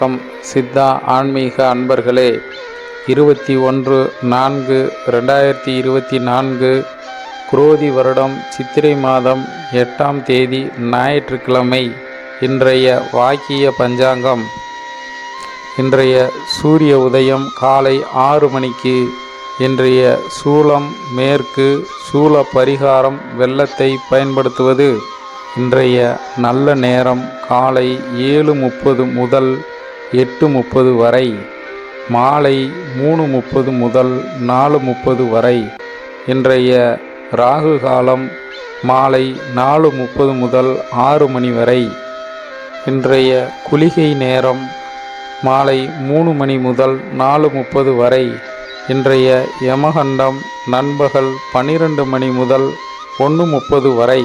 வணக்கம் சித்தா ஆன்மீக அன்பர்களே. இருபத்தி ஒன்று நான்கு ரெண்டாயிரத்தி இருபத்தி நான்கு குரோதி வருடம் சித்திரை மாதம் எட்டாம் தேதி ஞாயிற்றுக்கிழமை இன்றைய வாக்கிய பஞ்சாங்கம். இன்றைய சூரிய உதயம் காலை ஆறு மணிக்கு இன்றைய சூளம் மேற்கு சூல பரிகாரம் வெள்ளத்தை பயன்படுத்துவது. இன்றைய நல்ல நேரம் காலை ஏழு முப்பது முதல் எட்டு முப்பது வரை மாலை மூணு முப்பது முதல் நாலு முப்பது வரை இன்றைய ராகு காலம் மாலை நாலு முப்பது முதல் ஆறு மணி வரை. இன்றைய குளிகை நேரம் மாலை மூணு மணி முதல் நாலு முப்பது வரை. இன்றைய யமகண்டம் நண்பகல் பன்னிரண்டு மணி முதல் ஒன்று முப்பது வரை.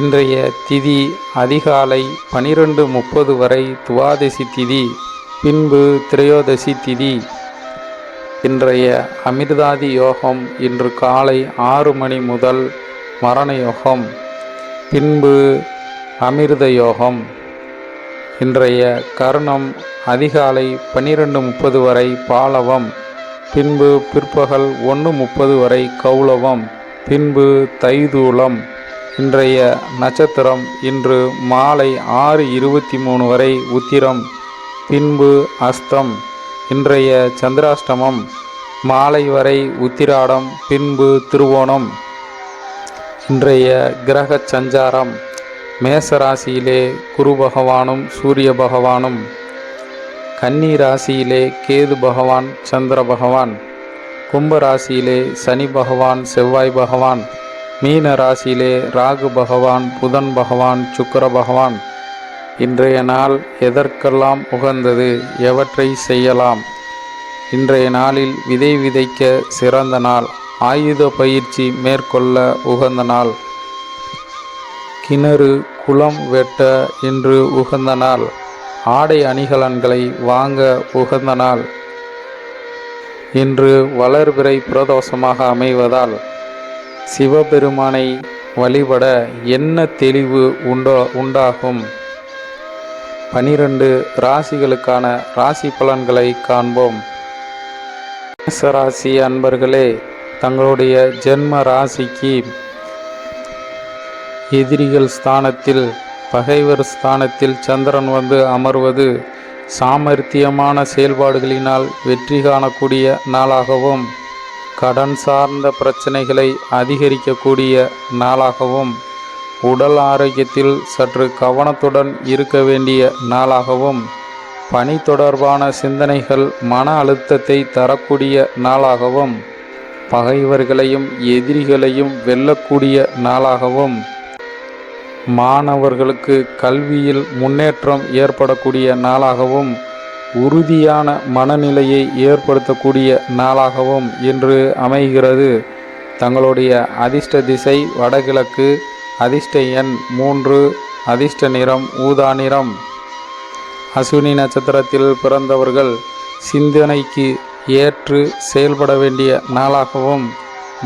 இன்றைய திதி அதிகாலை பனிரெண்டு முப்பது வரை துவாதசி திதி பின்பு திரையோதசி திதி. இன்றைய அமிர்தாதி யோகம் இன்று காலை ஆறு மணி முதல் மரண யோகம் பின்பு அமிர்த யோகம். இன்றைய கருணம் அதிகாலை பன்னிரெண்டு முப்பது வரை பாலவம் பின்பு பிற்பகல் ஒன்று முப்பது வரை கௌலவம் பின்பு தைதூலம். இன்றைய நட்சத்திரம் இன்று மாலை ஆறு இருபத்தி மூணு வரை உத்திரம் பின்பு அஸ்தம் இன்றைய சந்திராஷ்டமம் மாலை வரை உத்திராடம் பின்பு திருவோணம். இன்றைய கிரக சஞ்சாரம் மேசராசியிலே குரு பகவானும் சூரிய பகவானும் கன்னி ராசியிலே கேது பகவான் சந்திர பகவான் கும்பராசியிலே சனி பகவான் செவ்வாய் பகவான் மீன ராசியிலே ராகு பகவான் புதன் பகவான் சுக்கர பகவான். இன்றைய நாள் எதற்கெல்லாம் உகந்தது எவற்றை செய்யலாம்? இன்றைய நாளில் விதை விதைக்க சிறந்த நாள் ஆயுத பயிற்சி மேற்கொள்ள உகந்த நாள். கிணறு குளம் வெட்ட இன்று உகந்த நாள் ஆடை அணிகலன்களை வாங்க உகந்த நாள். இன்று வளர்பிறை பிரதோஷமாக அமைவதால் சிவபெருமானை வழிபட என்ன தெளிவு உண்டோ உண்டாகும்? பனிரெண்டு ராசிகளுக்கான ராசி பலன்களை காண்போம். மேசராசி அன்பர்களே தங்களுடைய ஜென்ம ராசிக்கு எதிரிகள் ஸ்தானத்தில் பகைவர் ஸ்தானத்தில் சந்திரன் வந்து அமர்வது சாமர்த்தியமான செயல்பாடுகளினால் வெற்றி காணக்கூடிய நாளாகவும் கடன் சார்ந்த பிரச்சனைகளை அதிகரிக்கக்கூடிய நாளாகவும் உடல் ஆரோக்கியத்தில் சற்று கவனத்துடன் இருக்க வேண்டிய நாளாகவும் பணி தொடர்பான சிந்தனைகள் மன அழுத்தத்தை தரக்கூடிய நாளாகவும் பகைவர்களையும் எதிரிகளையும் வெல்லக்கூடிய நாளாகவும் மாணவர்களுக்கு கல்வியில் முன்னேற்றம் ஏற்படக்கூடிய நாளாகவும் உறுதியான மனநிலையை ஏற்படுத்தக்கூடிய நாளாகவும் இன்று அமைகிறது. தங்களுடைய அதிர்ஷ்ட திசை வடகிழக்கு அதிர்ஷ்ட எண் மூன்று அதிர்ஷ்ட நிறம் ஊதா நிறம். அஸ்வினி நட்சத்திரத்தில் பிறந்தவர்கள் சிந்தனைக்கு ஏற்று செயல்பட வேண்டிய நாளாகவும்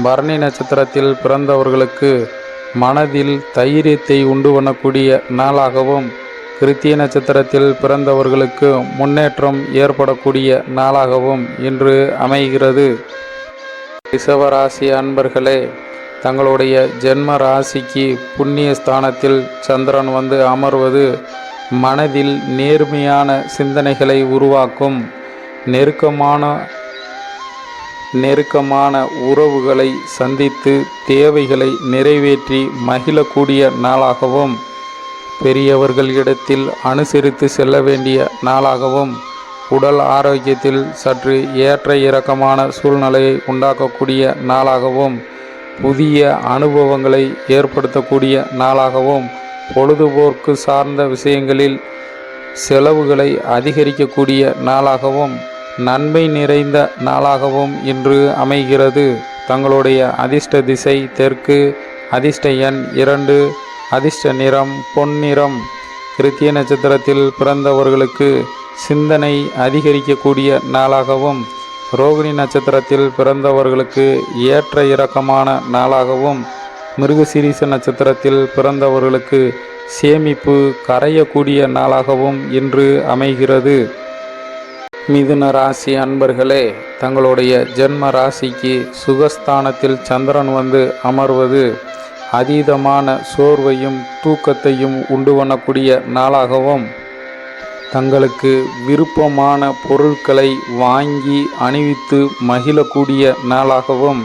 பரணி நட்சத்திரத்தில் பிறந்தவர்களுக்கு மனதில் தைரியத்தை உண்டு பண்ணக்கூடிய நாளாகவும் கிருத்திய நட்சத்திரத்தில் பிறந்தவர்களுக்கு முன்னேற்றம் ஏற்படக்கூடிய நாளாகவும் இன்று அமைகிறது. ரிஷவராசி அன்பர்களே தங்களுடைய ஜென்ம ராசிக்கு புண்ணிய ஸ்தானத்தில் சந்திரன் வந்து அமர்வது மனதில் நேர்மையான சிந்தனைகளை உருவாக்கும் நெருக்கமான நெருக்கமான உறவுகளை சந்தித்து தேவைகளை நிறைவேற்றி மகிழக்கூடிய நாளாகவும் பெரியவர்கள் இடத்தில் அனுசரித்து செல்ல வேண்டிய நாளாகவும் உடல் ஆரோக்கியத்தில் சற்று ஏற்ற இறக்கமான சூழ்நிலையை உண்டாக்கக்கூடிய நாளாகவும் புதிய அனுபவங்களை ஏற்படுத்தக்கூடிய நாளாகவும் பொழுதுபோக்கு சார்ந்த விஷயங்களில் செலவுகளை அதிகரிக்கக்கூடிய நாளாகவும் நன்மை நிறைந்த நாளாகவும் இன்று அமைகிறது. தங்களுடைய அதிர்ஷ்ட திசை தெற்கு அதிர்ஷ்ட எண் இரண்டு அதிர்ஷ்ட நிறம் பொன்னிறம் கிருத்திய நட்சத்திரத்தில் பிறந்தவர்களுக்கு சிந்தனை அதிகரிக்கக்கூடிய நாளாகவும் ரோகிணி நட்சத்திரத்தில் பிறந்தவர்களுக்கு ஏற்ற இறக்கமான நாளாகவும் மிருகசீரிச நட்சத்திரத்தில் பிறந்தவர்களுக்கு சேமிப்பு கரையக்கூடிய நாளாகவும் இன்று அமைகிறது. மிதுன ராசி அன்பர்களே தங்களுடைய ஜென்ம ராசிக்கு சுகஸ்தானத்தில் சந்திரன் வந்து அமர்வது அதீதமான சோர்வையும் தூக்கத்தையும் உண்டு பண்ணக்கூடிய நாளாகவும் தங்களுக்கு விருப்பமான பொருட்களை வாங்கி அணிவித்து மகிழக்கூடிய நாளாகவும்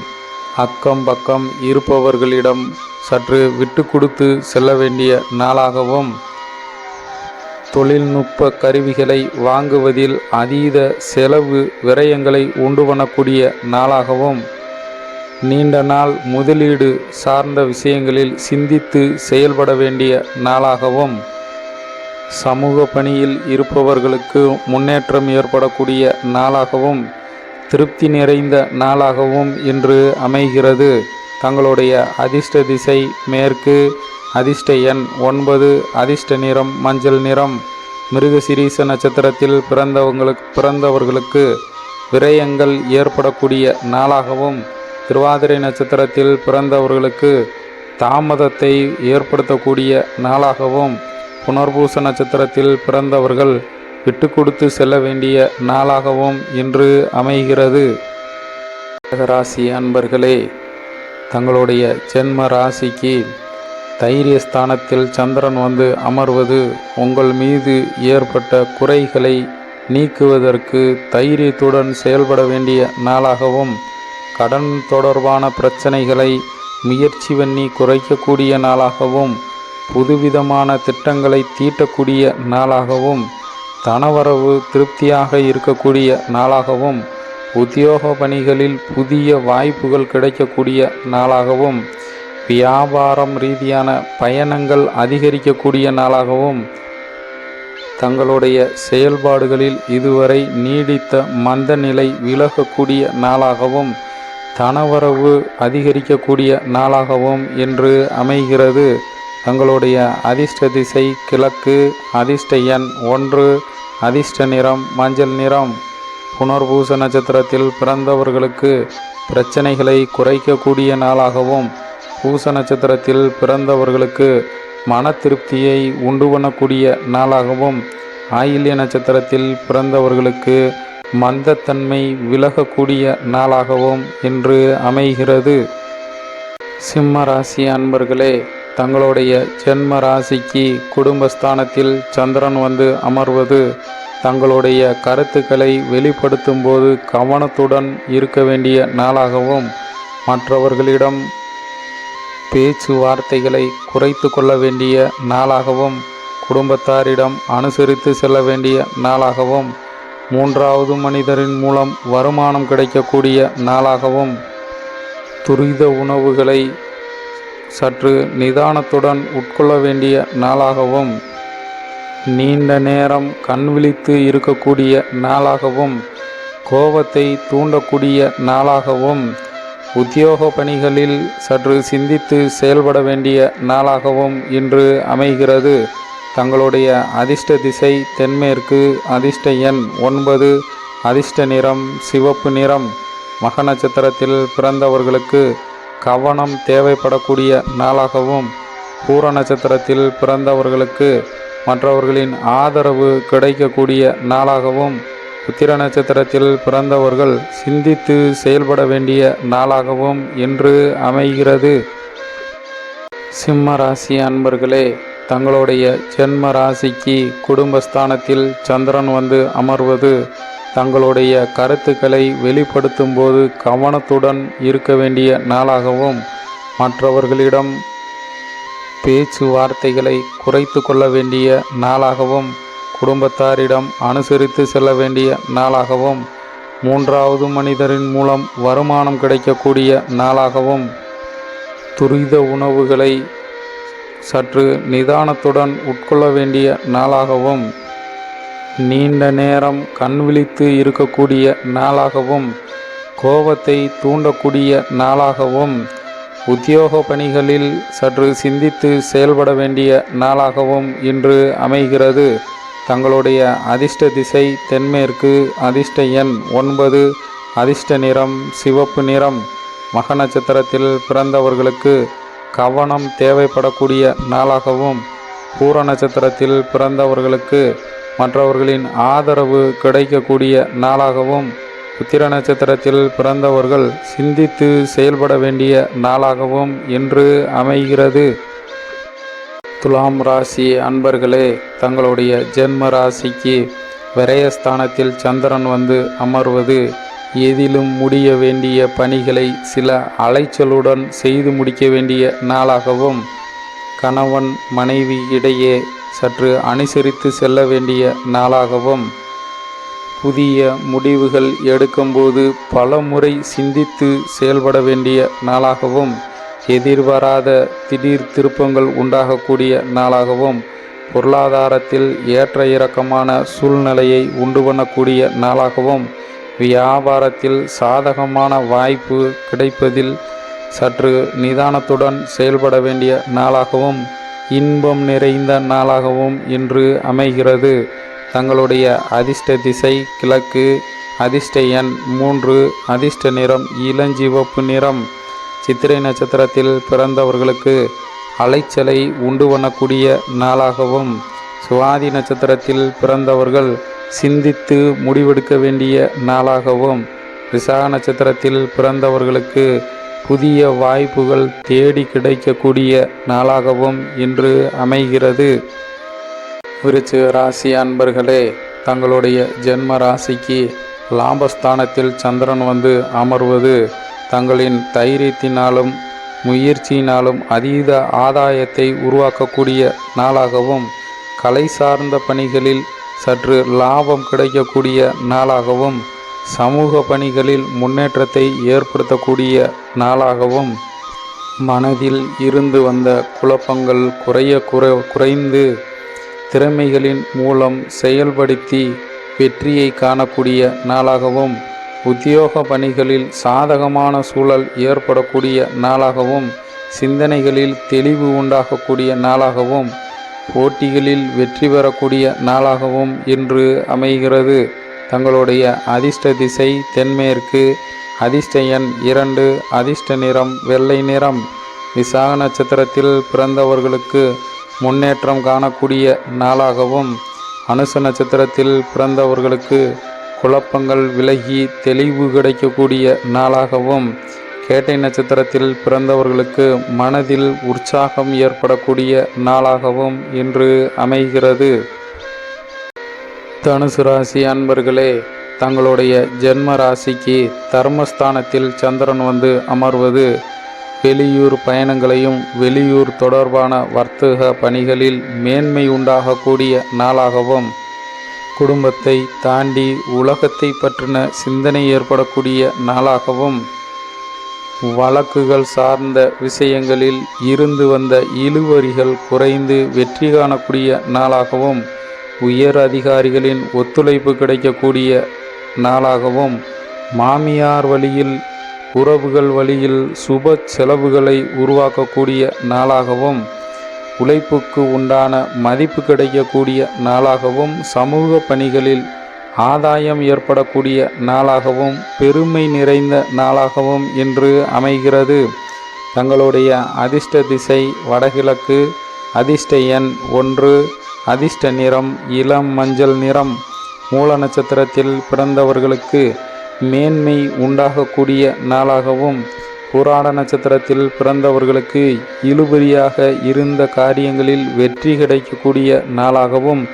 அக்கம் பக்கம் இருப்பவர்களிடம் சற்று விட்டு கொடுத்து செல்ல வேண்டிய நாளாகவும் தொழில்நுட்ப கருவிகளை வாங்குவதில் அதீத செலவு விரயங்களை உண்டு பண்ணக்கூடிய நாளாகவும் நீண்ட நாள் முதலீடு சார்ந்த விஷயங்களில் சிந்தித்து செயல்பட வேண்டிய நாளாகவும் சமூக பணியில் இருப்பவர்களுக்கு முன்னேற்றம் ஏற்படக்கூடிய நாளாகவும் திருப்தி நிறைந்த நாளாகவும் இன்று அமைகிறது. தங்களுடைய அதிர்ஷ்ட திசை மேற்கு அதிர்ஷ்ட எண் ஒன்பது அதிர்ஷ்ட நிறம் மஞ்சள் நிறம். மிருகசிரீச நட்சத்திரத்தில் பிறந்தவங்களுக்கு பிறந்தவர்களுக்கு விரயங்கள் ஏற்படக்கூடிய நாளாகவும் திருவாதிரை நட்சத்திரத்தில் பிறந்தவர்களுக்கு தாமதத்தை ஏற்படுத்தக்கூடிய நாளாகவும் புனர்பூச நட்சத்திரத்தில் பிறந்தவர்கள் விட்டு கொடுத்து செல்ல வேண்டிய நாளாகவும் இன்று அமைகிறது. ராசி அன்பர்களே தங்களுடைய ஜென்ம ராசிக்கு தைரிய ஸ்தானத்தில் சந்திரன் வந்து அமர்வது உங்கள் மீது ஏற்பட்ட குறைகளை நீக்குவதற்கு தைரியத்துடன் செயல்பட வேண்டிய நாளாகவும் கடன் தொடர்பான பிரச்சனைகளை முயற்சி பண்ணி குறைக்கக்கூடிய நாளாகவும் புதுவிதமான திட்டங்களை தீட்டக்கூடிய நாளாகவும் தனவரவு திருப்தியாக இருக்கக்கூடிய நாளாகவும் உத்தியோக பணிகளில் புதிய வாய்ப்புகள் கிடைக்கக்கூடிய நாளாகவும் வியாபாரம் ரீதியான பயணங்கள் அதிகரிக்கக்கூடிய நாளாகவும் தங்களுடைய செயல்பாடுகளில் இதுவரை நீடித்த மந்த நிலை விலகக்கூடிய நாளாகவும் தனவரவு அதிகரிக்கக்கூடிய நாளாகவும் என்று அமைகிறது. தங்களுடைய அதிர்ஷ்ட திசை கிழக்கு அதிர்ஷ்ட எண் ஒன்று அதிர்ஷ்ட நிறம் மஞ்சள் நிறம். புனர்பூச நட்சத்திரத்தில் பிறந்தவர்களுக்கு பிரச்சனைகளை குறைக்கக்கூடிய நாளாகவும் பூச நட்சத்திரத்தில் பிறந்தவர்களுக்கு மன திருப்தியை உண்டு பண்ணக்கூடிய நாளாகவும் ஆயில்ய நட்சத்திரத்தில் பிறந்தவர்களுக்கு மந்தத்தன்மை விலகக்கூடிய நாளாகவும் இன்று அமைகிறது. சிம்ம ராசி அன்பர்களே தங்களுடைய ஜென்ம ராசிக்கு குடும்பஸ்தானத்தில் சந்திரன் வந்து அமர்வது தங்களுடைய கருத்துக்களை வெளிப்படுத்தும் போது கவனத்துடன் இருக்க வேண்டிய நாளாகவும் மற்றவர்களிடம் பேச்சுவார்த்தைகளை குறைத்து கொள்ள வேண்டிய நாளாகவும் குடும்பத்தாரிடம் அனுசரித்து செல்ல வேண்டிய நாளாகவும் மூன்றாவது மனிதரின் மூலம் வருமானம் கிடைக்கக்கூடிய நாளாகவும் துரித உணவுகளை சற்று நிதானத்துடன் உட்கொள்ள வேண்டிய நாளாகவும் நீண்ட நேரம் கண் விழித்து இருக்கக்கூடிய நாளாகவும் கோபத்தை தூண்டக்கூடிய நாளாகவும் உத்தியோக பணிகளில் சற்று சிந்தித்து செயல்பட வேண்டிய நாளாகவும் இன்று அமைகிறது. தங்களுடைய அதிர்ஷ்ட திசை தென்மேற்கு அதிர்ஷ்ட எண் ஒன்பது அதிர்ஷ்ட நிறம் சிவப்பு நிறம். மக நட்சத்திரத்தில் பிறந்தவர்களுக்கு கவனம் தேவைப்படக்கூடிய நாளாகவும் பூர நட்சத்திரத்தில் பிறந்தவர்களுக்கு மற்றவர்களின் ஆதரவு கிடைக்கக்கூடிய நாளாகவும் உத்திர நட்சத்திரத்தில் பிறந்தவர்கள் சிந்தித்து செயல்பட வேண்டிய நாளாகவும் இன்று அமைகிறது. சிம்ம ராசி அன்பர்களே தங்களுடைய ஜென்ம ராசிக்கு குடும்பஸ்தானத்தில் சந்திரன் வந்து அமர்வது தங்களுடைய கருத்துக்களை வெளிப்படுத்தும் போது கவனத்துடன் இருக்க வேண்டிய நாளாகவும் மற்றவர்களிடம் பேச்சுவார்த்தைகளை குறைத்து கொள்ள வேண்டிய நாளாகவும் குடும்பத்தாரிடம் அனுசரித்து செல்ல வேண்டிய நாளாகவும் மூன்றாவது மனிதரின் மூலம் வருமானம் கிடைக்கக்கூடிய நாளாகவும் துரித உணவுகளை சற்று நிதானத்துடன் உட்கொள்ள வேண்டிய நாளாகவும் நீண்ட நேரம் கண் விழித்து இருக்கக்கூடிய நாளாகவும் கோபத்தை தூண்டக்கூடிய நாளாகவும் உத்தியோக பணிகளில் சற்று சிந்தித்து செயல்பட வேண்டிய நாளாகவும் இன்று அமைகிறது. தங்களுடைய அதிர்ஷ்ட திசை தென்மேற்கு அதிர்ஷ்ட எண் ஒன்பது அதிர்ஷ்ட நிறம் சிவப்பு நிறம். மக நட்சத்திரத்தில் பிறந்தவர்களுக்கு கவனம் தேவைப்படக்கூடிய நாளாகவும் பூர நட்சத்திரத்தில் பிறந்தவர்களுக்கு மற்றவர்களின் ஆதரவு கிடைக்கக்கூடிய நாளாகவும் உத்திர நட்சத்திரத்தில் பிறந்தவர்கள் சிந்தித்து செயல்பட வேண்டிய நாளாகவும் இன்று அமைகிறது. துலாம் ராசி அன்பர்களே தங்களுடைய ஜென்ம ராசிக்கு விரயஸ்தானத்தில் சந்திரன் வந்து அமர்வது எதிலும் முடிய வேண்டிய பணிகளை சில அலைச்சலுடன் செய்து முடிக்க வேண்டிய நாளாகவும் கணவன் மனைவி இடையே சற்று அனுசரித்து செல்ல வேண்டிய நாளாகவும் புதிய முடிவுகள் எடுக்கும்போது பல முறை சிந்தித்து செயல்பட வேண்டிய நாளாகவும் எதிர்பாராத திடீர் திருப்பங்கள் உண்டாகக்கூடிய நாளாகவும் பொருளாதாரத்தில் ஏற்ற இறக்கமான சூழ்நிலையை உண்டு பண்ணக்கூடிய நாளாகவும் வியாபாரத்தில் சாதகமான வாய்ப்பு கிடைப்பதில் சற்று நிதானத்துடன் செயல்பட வேண்டிய நாளாகவும் இன்பம் நிறைந்த நாளாகவும் இன்று அமைகிறது. தங்களுடைய அதிர்ஷ்ட திசை கிழக்கு அதிர்ஷ்ட எண் மூன்று அதிர்ஷ்ட நிறம் இளஞ்சிவப்பு நிறம். சித்திரை நட்சத்திரத்தில் பிறந்தவர்களுக்கு அலைச்சலை உண்டு பண்ணக்கூடிய நாளாகவும் சுவாதி நட்சத்திரத்தில் பிறந்தவர்கள் சிந்தித்து முடிவெடுக்க வேண்டிய நாளாகவும் விசாக நட்சத்திரத்தில் பிறந்தவர்களுக்கு புதிய வாய்ப்புகள் தேடி கிடைக்கக்கூடிய நாளாகவும் இன்று அமைகிறது. விருச்சிக ராசி அன்பர்களே தங்களுடைய ஜென்ம ராசிக்கு லாபஸ்தானத்தில் சந்திரன் வந்து அமர்வது தங்களின் தைரியத்தினாலும் முயற்சியினாலும் அதீத ஆதாயத்தை உருவாக்கக்கூடிய நாளாகவும் கலை சார்ந்த பணிகளில் சற்று லாபம் கிடைக்கக்கூடிய நாளாகவும் சமூக பணிகளில் முன்னேற்றத்தை ஏற்படுத்தக்கூடிய நாளாகவும் மனதில் இருந்து வந்த குழப்பங்கள் குறைய குறை குறைந்து திறமைகளின் மூலம் செயல்படுத்தி வெற்றியை காணக்கூடிய நாளாகவும் உத்தியோக பணிகளில் சாதகமான சூழல் ஏற்படக்கூடிய நாளாகவும் சிந்தனைகளில் தெளிவு உண்டாகக்கூடிய நாளாகவும் போட்டிகளில் வெற்றி பெறக்கூடிய நாளாகவும் இன்று அமைகிறது. தங்களுடைய அதிர்ஷ்ட திசை தென்மேற்கு. அதிர்ஷ்ட எண் இரண்டு அதிர்ஷ்ட நிறம் வெள்ளை நிறம். விசாக நட்சத்திரத்தில் பிறந்தவர்களுக்கு முன்னேற்றம் காணக்கூடிய நாளாகவும் அனுச நட்சத்திரத்தில் பிறந்தவர்களுக்கு குழப்பங்கள் விலகி தெளிவு கிடைக்கக்கூடிய நாளாகவும் கேட்டை நட்சத்திரத்தில் பிறந்தவர்களுக்கு மனதில் உற்சாகம் ஏற்படக்கூடிய நாளாகவும் இன்று அமைகிறது. தனுசு ராசி அன்பர்களே தங்களுடைய ஜென்ம ராசிக்கு தர்மஸ்தானத்தில் சந்திரன் வந்து அமர்வது வெளியூர் பயணங்களையும் வெளியூர் தொடர்பான வர்த்தக பணிகளில் மேன்மை உண்டாகக்கூடிய நாளாகவும் குடும்பத்தை தாண்டி உலகத்தை பற்றின சிந்தனை ஏற்படக்கூடிய நாளாகவும் வழக்குகள் சார்ந்த விஷயங்களில் இருந்து வந்த இழுவரிகள் குறைந்து வெற்றி காணக்கூடிய நாளாகவும் உயர் அதிகாரிகளின் ஒத்துழைப்பு கிடைக்கக்கூடிய நாளாகவும் மாமியார் வழியில் உறவுகள் வழியில் சுப செலவுகளை உருவாக்கக்கூடிய நாளாகவும் உழைப்புக்கு உண்டான மதிப்பு கிடைக்கக்கூடிய நாளாகவும் சமூக பணிகளில் ஆதாயம் ஏற்படக்கூடிய நாளாகவும் பெருமை நிறைந்த நாளாகவும் இன்று அமைகிறது. தங்களுடைய அதிர்ஷ்ட திசை வடகிழக்கு அதிர்ஷ்ட எண் ஒன்று அதிர்ஷ்ட நிறம் இளம் மஞ்சள் நிறம். மூல நட்சத்திரத்தில் பிறந்தவர்களுக்கு மேன்மை உண்டாகக்கூடிய நாளாகவும் புராண நட்சத்திரத்தில் பிறந்தவர்களுக்கு இழுபறியாக இருந்த காரியங்களில் வெற்றி கிடைக்கக்கூடிய நாளாகவும்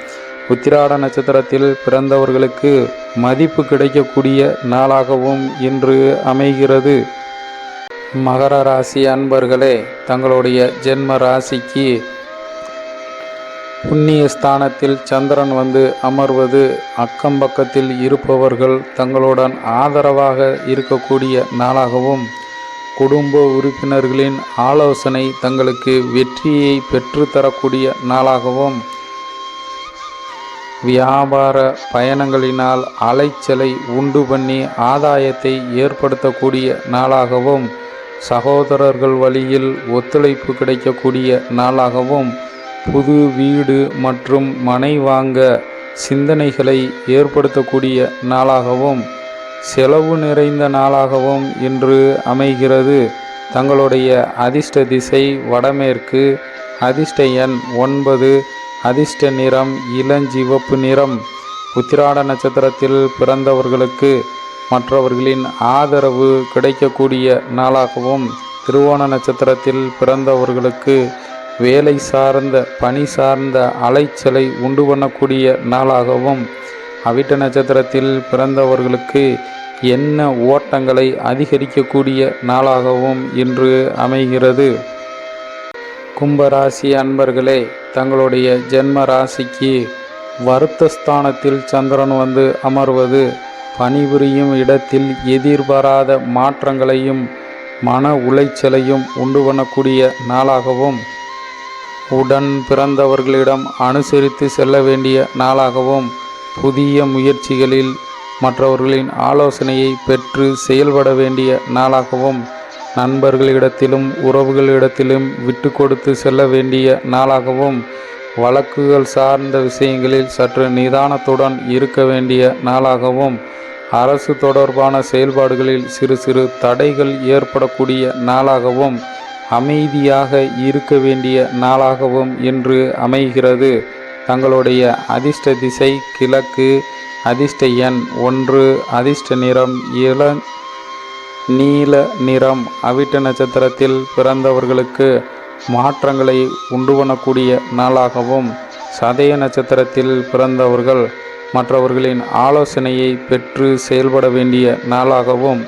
உத்திராட நட்சத்திரத்தில் பிறந்தவர்களுக்கு மதிப்பு கிடைக்கக்கூடிய நாளாகவும் இன்று அமைகிறது. மகர ராசி அன்பர்களே தங்களுடைய ஜென்ம ராசிக்கு புண்ணிய ஸ்தானத்தில் சந்திரன் வந்து அமர்வது அக்கம் பக்கத்தில் இருப்பவர்கள் தங்களுடன் ஆதரவாக இருக்கக்கூடிய நாளாகவும் குடும்ப உறுப்பினர்களின் ஆலோசனை தங்களுக்கு வெற்றியை பெற்றுத்தரக்கூடிய நாளாகவும் வியாபார பயணங்களினால் அலைச்சலை உண்டு பண்ணி ஆதாயத்தை ஏற்படுத்தக்கூடிய நாளாகவும் சகோதரர்கள் வழியில் ஒத்துழைப்பு கிடைக்கக்கூடிய நாளாகவும் புது வீடு மற்றும் மனை வாங்க சிந்தனைகளை ஏற்படுத்தக்கூடிய நாளாகவும் செலவு நிறைந்த நாளாகவும் இன்று அமைகிறது. தங்களுடைய அதிர்ஷ்ட திசை வடமேற்கு அதிர்ஷ்ட எண் ஒன்பது அதிர்ஷ்ட நிறம் இளஞ்சிவப்பு நிறம். உத்திராட நட்சத்திரத்தில் பிறந்தவர்களுக்கு மற்றவர்களின் ஆதரவு கிடைக்கக்கூடிய நாளாகவும் திருவோண நட்சத்திரத்தில் பிறந்தவர்களுக்கு வேலை சார்ந்த பணி சார்ந்த அலைச்சலை உண்டு பண்ணக்கூடிய நாளாகவும் அவிட்ட நட்சத்திரத்தில் பிறந்தவர்களுக்கு என்ன ஓட்டங்களை அதிகரிக்கக்கூடிய நாளாகவும் இன்று அமைகிறது. கும்பராசி அன்பர்களே தங்களுடைய ஜென்ம ராசிக்கு வருத்த ஸ்தானத்தில் சந்திரன் வந்து அமர்வது பணிபுரியும் இடத்தில் எதிர்பாராத மாற்றங்களையும் மன உளைச்சலையும் உண்டு பண்ணக்கூடிய நாளாகவும் உடன் பிறந்தவர்களிடம் அனுசரித்து செல்ல வேண்டிய நாளாகவும் புதிய முயற்சிகளில் மற்றவர்களின் ஆலோசனையை பெற்று செயல்பட வேண்டிய நாளாகவும் நண்பர்களிடத்திலும் உறவுகளிடத்திலும் விட்டு கொடுத்து செல்ல வேண்டிய நாளாகவும் வழக்குகள் சார்ந்த விஷயங்களில் சற்று நிதானத்துடன் இருக்க வேண்டிய நாளாகவும் அரசு தொடர்பான செயல்பாடுகளில் சிறு சிறு தடைகள் ஏற்படக்கூடிய நாளாகவும் அமைதியாக இருக்க வேண்டிய நாளாகவும் இன்று அமைகிறது. தங்களுடைய அதிர்ஷ்ட திசை கிழக்கு அதிர்ஷ்ட எண் ஒன்று அதிர்ஷ்ட நிறம் இள நீல நிறம் அவிட்ட நட்சத்திரத்தில் பிறந்தவர்களுக்கு மாற்றங்களை உண்டு பண்ணக்கூடிய நாளாகவும் சதய நட்சத்திரத்தில் பிறந்தவர்கள் மற்றவர்களின் ஆலோசனையை பெற்று செயல்பட வேண்டிய நாளாகவும்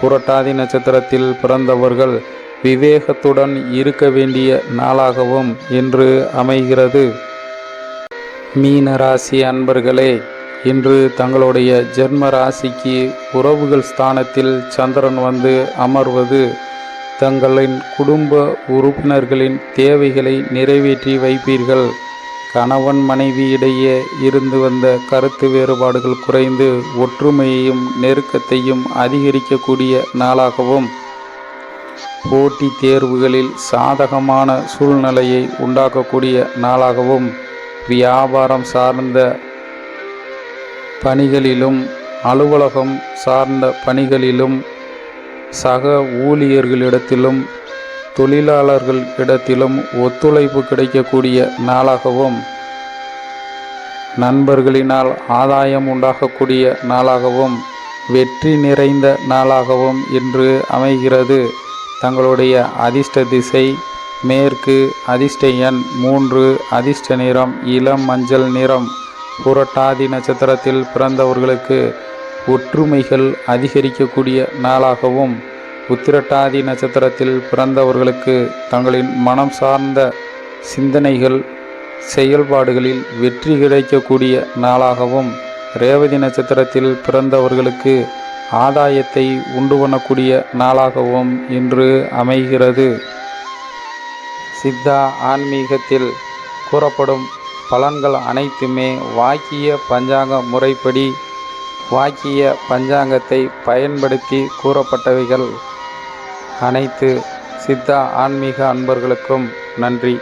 புரட்டாதி நட்சத்திரத்தில் பிறந்தவர்கள் விவேகத்துடன் இருக்க வேண்டிய நாளாகவும் என்று அமைகிறது. மீனராசி அன்பர்களே இன்று தங்களுடைய ஜென்ம ராசிக்கு உறவுகள் ஸ்தானத்தில் சந்திரன் வந்து அமர்வது தங்களின் குடும்ப உறுப்பினர்களின் தேவைகளை நிறைவேற்றி வைப்பீர்கள். கணவன் மனைவி இடையே இருந்து வந்த கருத்து வேறுபாடுகள் குறைந்து ஒற்றுமையையும் நெருக்கத்தையும் அதிகரிக்கக்கூடிய நாளாகவும் போட்டி தேர்வுகளில் சாதகமான சூழ்நிலையை உண்டாக்கக்கூடிய நாளாகவும் வியாபாரம் சார்ந்த பணிகளிலும் அலுவலகம் சார்ந்த பணிகளிலும் சக ஊழியர்களிடத்திலும் தொழிலாளர்கள் இடத்திலும் ஒத்துழைப்பு கிடைக்கக்கூடிய நாளாகவும் நண்பர்களினால் ஆதாயம் உண்டாகக்கூடிய நாளாகவும் வெற்றி நிறைந்த நாளாகவும் இன்று அமைகிறது. தங்களுடைய அதிர்ஷ்ட திசை மேற்கு அதிர்ஷ்ட எண் மூன்று அதிர்ஷ்ட நிறம் இளம் மஞ்சள் நிறம். புரட்டாதி நட்சத்திரத்தில் பிறந்தவர்களுக்கு ஒற்றுமைகள் அதிகரிக்கக்கூடிய நாளாகவும் உத்திரட்டாதி நட்சத்திரத்தில் பிறந்தவர்களுக்கு தங்களின் மனம் சார்ந்த சிந்தனைகள் செயல்பாடுகளில் வெற்றி கிடைக்கக்கூடிய நாளாகவும் ரேவதி நட்சத்திரத்தில் பிறந்தவர்களுக்கு ஆதாயத்தை உண்டு பண்ணக்கூடிய நாளாகவும் இன்று அமைகிறது. சித்தா ஆன்மீகத்தில் கூறப்படும் பலன்கள் அனைத்துமே வாக்கிய பஞ்சாங்க முறைப்படி வாக்கிய பஞ்சாங்கத்தை பயன்படுத்தி கூறப்பட்டவைகள் அனைத்து. சித்தா ஆன்மீக அன்பர்களுக்கும் நன்றி.